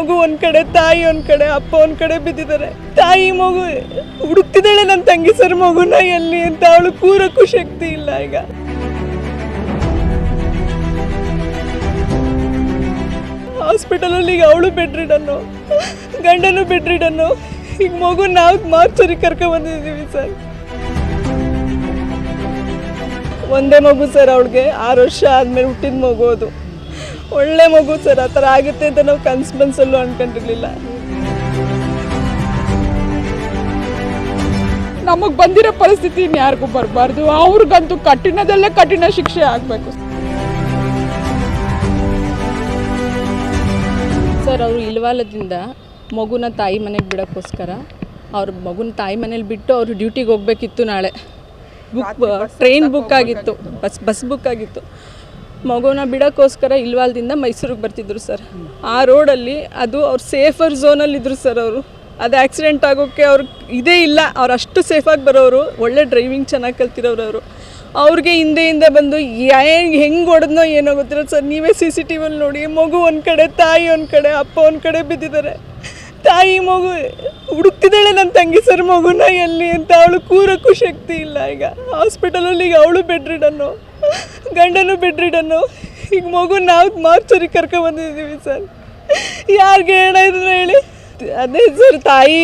ಮಗು ಒಂದ್ ಕಡೆ, ತಾಯಿ ಒಂದ್ ಕಡೆ, ಅಪ್ಪ ಒಂದ್ ಕಡೆ ಬಿದ್ದಿದ್ದಾರೆ. ತಾಯಿ ಮಗು ಹುಡುಕ್ತಿದ್ದಾಳೆ ನನ್ನ ತಂಗಿ ಸರ್ ಮಗುನ ಎಲ್ಲಿ ಅಂತ ಅವಳು ಕೂರಕ್ಕೂ ಶಕ್ತಿ ಇಲ್ಲ ಈಗ. ಹಾಸ್ಪಿಟಲಲ್ಲಿ ಈಗ ಅವಳು ಬೆಡ್ ರಿಡನ್ನು ಗಂಡನು ಬೆಡ್ ರಿಡನ್ನು ಈಗ ಮಗು ನಾವು ಮಾರ್ಚರಿ ಕರ್ಕೊಂಡು ಬಂದಿದ್ದೀವಿ ಸರ್. ಒಂದೇ ಮಗು ಸರ್ ಅವಳಿಗೆ, ಆರು ವರ್ಷ ಆದಮೇಲೆ ಹುಟ್ಟಿದ ಮಗು ಅದು. ಒಳ್ಳೆ ಮಗು ಸರ್ ಆ ಥರ ಆಗುತ್ತೆ ಅಂತ ನಾವು ಕನ್ಸು ಮನ್ಸಲ್ಲೂ ಅನ್ಕೊಂಡಿರ್ಲಿಲ್ಲ. ನಮಗೆ ಬಂದಿರೋ ಪರಿಸ್ಥಿತಿ ಯಾರಿಗೂ ಬರಬಾರ್ದು. ಅವ್ರಿಗಂತೂ ಕಠಿಣದಲ್ಲೇ ಕಠಿಣ ಶಿಕ್ಷೆ ಆಗಬೇಕು. ಸರ್ ಅವರು ಇಲ್ವಾಲದಿಂದ ಮಗುನ ತಾಯಿ ಮನೆಗೆ ಬಿಡೋಕ್ಕೋಸ್ಕರ ಅವ್ರ ಮಗುನ ತಾಯಿ ಮನೇಲಿ ಬಿಟ್ಟು ಅವರು ಡ್ಯೂಟಿಗೆ ಹೋಗ್ಬೇಕಿತ್ತು ನಾಳೆ. ಬುಕ್ ಟ್ರೈನ್ ಬುಕ್ ಆಗಿತ್ತು ಬಸ್ ಬಸ್ ಬುಕ್ ಆಗಿತ್ತು. ಮಗುನ ಬಿಡೋಕ್ಕೋಸ್ಕರ ಇಲ್ವಾಲ್ದಿಂದ ಮೈಸೂರಿಗೆ ಬರ್ತಿದ್ರು ಸರ್. ಆ ರೋಡಲ್ಲಿ ಅದು ಅವ್ರು ಸೇಫರ್ ಝೋನಲ್ಲಿದ್ದರು ಸರ್ ಅವರು. ಅದು ಆಕ್ಸಿಡೆಂಟ್ ಆಗೋಕ್ಕೆ ಅವ್ರು ಇದೇ ಇಲ್ಲ, ಅವ್ರು ಅಷ್ಟು ಸೇಫಾಗಿ ಬರೋರು, ಒಳ್ಳೆ ಡ್ರೈವಿಂಗ್ ಚೆನ್ನಾಗಿ ಕಲ್ತಿರೋರು ಅವರು. ಅವ್ರಿಗೆ ಹಿಂದೆ ಹಿಂದೆ ಬಂದು ಹೆಂಗೆ ಹೆಂಗೆ ಹೊಡೆದ್ನೋ ಏನೋ ಗೊತ್ತಿರೋ ಸರ್, ನೀವೇ ಸಿ ಸಿ ಟಿ ವಿಲಿ ನೋಡಿ, ಮಗು ಒಂದು ಕಡೆ, ತಾಯಿ ಒಂದು ಕಡೆ, ಅಪ್ಪ ಒಂದು ಕಡೆ ಬಿದ್ದಿದ್ದಾರೆ. ತಾಯಿ ಮಗು ಹುಡುಕ್ತಿದ್ದಾಳೆ ನನ್ನ ತಂಗಿ ಸರ್ ಮಗುನ ಎಲ್ಲಿ ಅಂತ, ಅವಳು ಕೂರಕ್ಕೂ ಶಕ್ತಿ ಇಲ್ಲ ಈಗ. ಹಾಸ್ಪಿಟಲಲ್ಲಿ ಈಗ ಅವಳು ಬೆಡ್ ರಿಡನ್ನು ಗಂಡನು ಬಿಡ್ರಿಡನ್ನು ಈಗ ಮಗು ನಾವು ಕರ್ಕೊ ಬಂದಿದ್ದೀವಿ ಸರ್. ಯಾರಿಗೆ ಹೇಳಿದ್ರು ಹೇಳಿ? ಅದೇ ಸರ್, ತಾಯಿ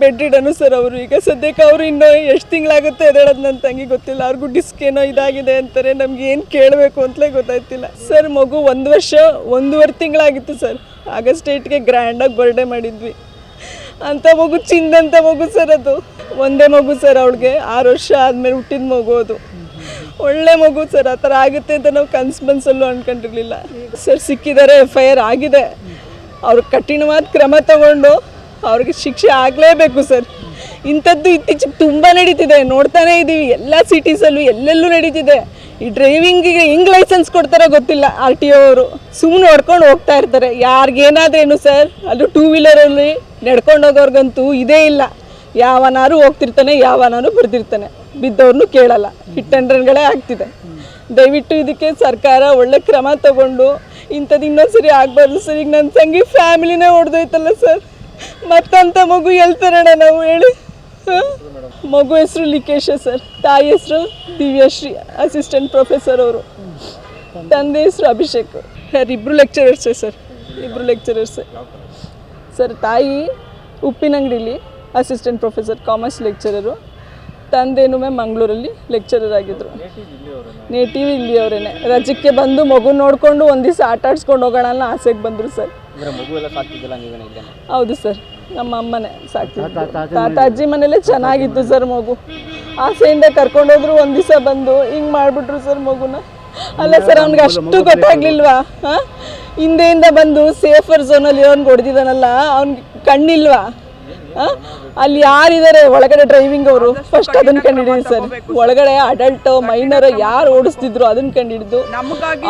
ಬೆಡ್ರಿಡನು ಸರ್ ಅವರು. ಈಗ ಸದ್ಯಕ್ಕೆ ಅವರು ಇನ್ನೂ ಎಷ್ಟು ತಿಂಗಳಾಗುತ್ತೆ ಎದೇಳೋದು ನನ್ನ ತಂಗಿ ಗೊತ್ತಿಲ್ಲ. ಅವ್ರಿಗೂ ಡಿಸ್ಕ್ ಏನೋ ಇದಾಗಿದೆ ಅಂತಾರೆ. ನಮ್ಗೆ ಏನು ಕೇಳಬೇಕು ಅಂತಲೇ ಗೊತ್ತಾಯ್ತಿಲ್ಲ. ಸರ್, ಮಗು ಒಂದು ವರ್ಷ, ಒಂದೂವರೆ ತಿಂಗಳಾಗಿತ್ತು ಸರ್. ಆಗಸ್ಟ್ ಏಟ್ಗೆ ಗ್ರ್ಯಾಂಡಾಗಿ ಬರ್ಡೇ ಮಾಡಿದ್ವಿ. ಅಂಥ ಮಗು ಚಿಂದಂಥ ಮಗು ಸರ್ ಅದು. ಒಂದೇ ಮಗು ಸರ್ ಅವಳಿಗೆ. ಆರು ವರ್ಷ ಆದಮೇಲೆ ಹುಟ್ಟಿದ ಮಗು ಅದು. ಒಳ್ಳೆ ಮಗು ಸರ್, ಆ ಥರ ಆಗುತ್ತೆ ಅಂತ ನಾವು ಕನ್ಸು ಮನ್ಸಲ್ಲೂ ಅನ್ಕೊಂಡಿರ್ಲಿಲ್ಲ. ಸರ್, ಸಿಕ್ಕಿದ್ದಾರೆ ಎಫ್ ಐ ಆರ್ ಆಗಿದೆ. ಅವ್ರು ಕಠಿಣವಾದ ಕ್ರಮ ತಗೊಂಡು ಅವ್ರಿಗೆ ಶಿಕ್ಷೆ ಆಗಲೇಬೇಕು ಸರ್. ಇಂಥದ್ದು ಇತ್ತೀಚೆಗೆ ತುಂಬ ನಡೀತಿದೆ. ನೋಡ್ತಾನೆ ಇದ್ದೀವಿ. ಎಲ್ಲ ಸಿಟೀಸಲ್ಲೂ ಎಲ್ಲೆಲ್ಲೂ ನಡೀತಿದೆ. ಈ ಡ್ರೈವಿಂಗಿಗೆ ಹೆಂಗ್ ಲೈಸೆನ್ಸ್ ಕೊಡ್ತಾರೋ ಗೊತ್ತಿಲ್ಲ ಆರ್ ಟಿ ಒ ಅವರು. ಸುಮ್ಮನೆ ಹೊಡ್ಕೊಂಡು ಹೋಗ್ತಾ ಇರ್ತಾರೆ. ಯಾರಿಗೇನಾದ್ರೇನು ಸರ್ ಅದು ಟೂ ವೀಲರಲ್ಲಿ ನಡ್ಕೊಂಡು ಹೋಗೋರ್ಗಂತೂ ಇದೇ ಇಲ್ಲ. ಯಾವನಾರು ಹೋಗ್ತಿರ್ತಾನೆ ಯಾವನಾರು ಬರ್ದಿರ್ತಾನೆ. ಬಿದ್ದವ್ರನ್ನೂ ಕೇಳಲ್ಲ. ಹಿಟ್ ಆಗ್ತಿದೆ. ದಯವಿಟ್ಟು ಇದಕ್ಕೆ ಸರ್ಕಾರ ಒಳ್ಳೆ ಕ್ರಮ ತಗೊಂಡು ಇಂಥದ್ದು ಇನ್ನೊಂದ್ಸರಿ ಆಗಬಾರ್ದು ಸರ್. ಈಗ ನನ್ನ ತಂಗಿ ಫ್ಯಾಮಿಲಿನೇ ಹೊಡೆದೋಯ್ತಲ್ಲ ಸರ್. ಮತ್ತಂತ ಮಗು ಹೇಳ್ತಾರಣ ನಾವು ಹೇಳಿ? ಮಗು ಹೆಸರು ಲಿಕೇಶ ಸರ್. ತಾಯಿ ಹೆಸರು ದಿವ್ಯಶ್ರೀ, ಅಸಿಸ್ಟೆಂಟ್ ಪ್ರೊಫೆಸರ್ ಅವರು. ತಂದೆ ಹೆಸರು ಅಭಿಷೇಕ್. ಸರ್ ಇಬ್ಬರು ಲೆಕ್ಚರರ್ಸೇ ಸರ್. ಇಬ್ಬರು ಲೆಕ್ಚರರ್ಸ್ ಸರ್, ತಾಯಿ ಉಪ್ಪಿನಂಗಡಿಲಿ ಅಸಿಸ್ಟೆಂಟ್ ಪ್ರೊಫೆಸರ್ ಕಾಮರ್ಸ್ ಲೆಕ್ಚರರು. ತಂದೆನೂ ಮಂಗಳೂರಲ್ಲಿ ಲೆಕ್ಚರರ್ ಆಗಿದ್ದರು ನೇಟಿವ್ ಇಲ್ಲಿಯವರೇನೆ. ರಜಕ್ಕೆ ಬಂದು ಮಗು ನೋಡಿಕೊಂಡು ಒಂದು ದಿವಸ ಆಟ ಆಡಿಸ್ಕೊಂಡು ಹೋಗೋಣ ಅನ್ನೋ ಆಸೆಗೆ ಬಂದರು ಸರ್. ಹೌದು ಸರ್. ನಮ್ಮ ಅಮ್ಮನೇ ಸಾಕ್ತಿದ್ರು ತಾತ ಅಜ್ಜಿ ಮನೇಲೆ ಚೆನ್ನಾಗಿತ್ತು ಸರ್ ಮಗು. ಆಸೆಯಿಂದ ಕರ್ಕೊಂಡೋದ್ರು ಒಂದು ದಿವಸ ಬಂದು ಹಿಂಗೆ ಮಾಡ್ಬಿಟ್ರು ಸರ್ ಮಗುನ. ಅಲ್ಲ ಸರ್ ಅವ್ನಿಗೆ ಅಷ್ಟು ಗೊತ್ತಾಗ್ಲಿಲ್ವಾ? ಹಾಂ? ಹಿಂದೆಯಿಂದ ಬಂದು ಸೇಫರ್ ಝೋನಲ್ಲಿ ಅವ್ನಿಗೆ ಹೊಡೆದಿದ್ದಾನಲ್ಲ ಅವ್ನಿಗೆ ಕಣ್ಣಿಲ್ವಾ? ಅಲ್ಲಿ ಯಾರಿದ್ದಾರೆ? ಒಳಗಡೆ ಡ್ರೈವಿಂಗ್ ಅವರು. ಫಸ್ಟ್ ಅದನ್ನ ಕಂಡಿಡಿದ್ವಿ ಸರ್. ಒಳಗಡೆ ಅಡಲ್ಟ್ ಮೈನರ್ ಯಾರು ಓಡಿಸ್ತಿದ್ರು ಅದನ್ನ ಕಂಡಿಡಿದು.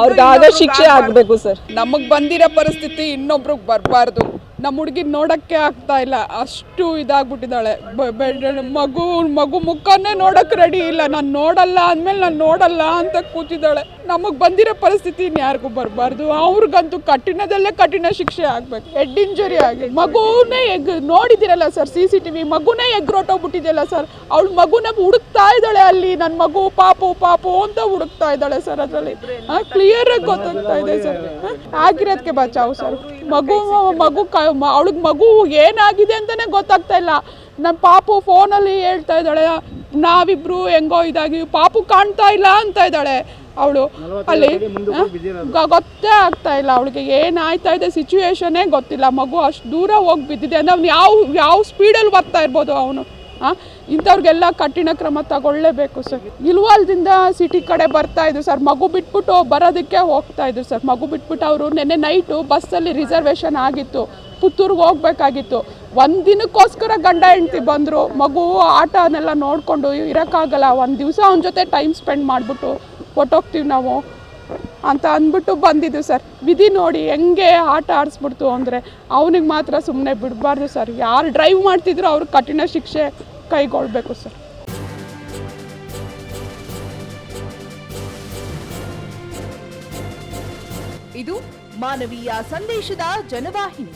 ಅವ್ರಿಗೆ ಆಗ ಶಿಕ್ಷೆ ಆಗ್ಬೇಕು ಸರ್. ನಮಗೆ ಬಂದಿರೋ ಪರಿಸ್ಥಿತಿ ಇನ್ನೊಬ್ರಿಗೆ ಬರಬಾರ್ದು. ನಮ್ಮ ಹುಡುಗಿ ನೋಡೋಕ್ಕೆ ಆಗ್ತಾ ಇಲ್ಲ. ಅಷ್ಟು ಇದಾಗ್ಬಿಟ್ಟಿದ್ದಾಳೆ. ಮಗು ಮಗು ಮುಖನೇ ನೋಡೋಕೆ ರೆಡಿ ಇಲ್ಲ. ನಾನು ನೋಡಲ್ಲ ಅಂದಮೇಲೆ ನಾನು ನೋಡಲ್ಲ ಅಂತ ಕೂತಿದ್ದಾಳೆ. ನಮಗೆ ಬಂದಿರೋ ಪರಿಸ್ಥಿತಿ ಯಾರಿಗೂ ಬರಬಾರ್ದು. ಅವ್ರಿಗಂತೂ ಕಠಿಣದಲ್ಲೇ ಕಠಿಣ ಶಿಕ್ಷೆ ಆಗಬೇಕು. ಹೆಡ್ ಇಂಜುರಿ ಆಗಿ. ಮಗುನೇ ಎಗ್ ನೋಡಿದಿರಲ್ಲ sir C C T V ಮಗುನೇ ಎಗ್ರೋಟೋಗ್ಬಿಟ್ಟಿದೆಯಲ್ಲ ಸರ್? ಅವಳು ಮಗುನ ಹುಡುಕ್ತಾ ಇದ್ದಾಳೆ ಅಲ್ಲಿ. ನನ್ನ ಮಗು ಪಾಪು ಪಾಪು ಅಂತ ಹುಡುಕ್ತಾ ಇದ್ದಾಳೆ ಸರ್ ಅದರಲ್ಲಿ. ಕ್ಲಿಯರ್ ಆಗಿ ಗೊತ್ತಾಗ್ತಾ ಇದೆ ಸರ್. ಆಗಿರೋದಕ್ಕೆ ಬಚಾವು ಸರ್. ಮಗು ಮಗು ಕ ಅವಳಿಗೆ ಮಗು ಏನಾಗಿದೆ ಅಂತಾನೆ ಗೊತ್ತಾಗ್ತಾ ಇಲ್ಲ. ನನ್ನ ಪಾಪು ಫೋನಲ್ಲಿ ಹೇಳ್ತಾ ಇದ್ದಾಳೆ ನಾವಿಬ್ರು ಹೆಂಗೋ ಇದಾಗಿ ಪಾಪು ಕಾಣ್ತಾ ಇಲ್ಲ ಅಂತ ಇದ್ದಾಳೆ ಅವಳು. ಅಲ್ಲಿ ಗೊತ್ತೇ ಆಗ್ತಾ ಇಲ್ಲ ಅವಳಿಗೆ ಏನಾಯ್ತಾ ಇದೆ ಸಿಚುವೇಶನೇ ಗೊತ್ತಿಲ್ಲ. ಮಗು ಅಷ್ಟು ದೂರ ಹೋಗಿ ಬಿದ್ದಿದೆ ಅಂದ್ರೆ ಅವ್ನು ಯಾವ ಯಾವ ಸ್ಪೀಡಲ್ಲಿ ಬರ್ತಾ ಇರ್ಬೋದು ಅವನು ಹಾಂ? ಇಂಥವ್ರಿಗೆಲ್ಲ ಕಠಿಣ ಕ್ರಮ ತಗೊಳ್ಳೇಬೇಕು ಸರ್. ಇಲ್ವಾಲ್ದಿಂದ ಸಿಟಿ ಕಡೆ ಬರ್ತಾ ಇದ್ರು ಸರ್. ಮಗು ಬಿಟ್ಬಿಟ್ಟು ಬರೋದಕ್ಕೆ ಹೋಗ್ತಾ ಇದ್ರು ಸರ್. ಮಗು ಬಿಟ್ಬಿಟ್ಟು ಅವರು ನಿನ್ನೆ ನೈಟು ಬಸ್ಸಲ್ಲಿ ರಿಸರ್ವೇಷನ್ ಆಗಿತ್ತು. ಪುತ್ತೂರಿಗೆ ಹೋಗ್ಬೇಕಾಗಿತ್ತು. ಒಂದು ದಿನಕ್ಕೋಸ್ಕರ ಗಂಡ ಹೆಂಡ್ತಿ ಬಂದರು. ಮಗು ಆಟನೆಲ್ಲ ನೋಡಿಕೊಂಡು ಇರೋಕ್ಕಾಗಲ್ಲ. ಒಂದು ದಿವಸ ಅವನ ಜೊತೆ ಟೈಮ್ ಸ್ಪೆಂಡ್ ಮಾಡಿಬಿಟ್ಟು ಹೊಟ್ಟೋಗ್ತೀವಿ ನಾವು ಅಂತ ಅಂದ್ಬಿಟ್ಟು ಬಂದಿದ್ದು ಸರ್ ವಿಧಿ ನೋಡಿ ಹೆಂಗೆ ಆಟ ಆಡಿಸ್ಬಿಡ್ತು ಅಂದರೆ ಅವನಿಗೆ ಮಾತ್ರ ಸುಮ್ಮನೆ ಬಿಡಬಾರ್ದು ಸರ್ ಯಾರು ಡ್ರೈವ್ ಮಾಡ್ತಿದ್ರು ಅವ್ರಿಗೆ ಕಠಿಣ ಶಿಕ್ಷೆ ಕೈಗೊಳ್ಬೇಕು ಸರ್ ಇದು ಮಾನವೀಯ ಸಂದೇಶದ ಜನವಾಹಿನಿ.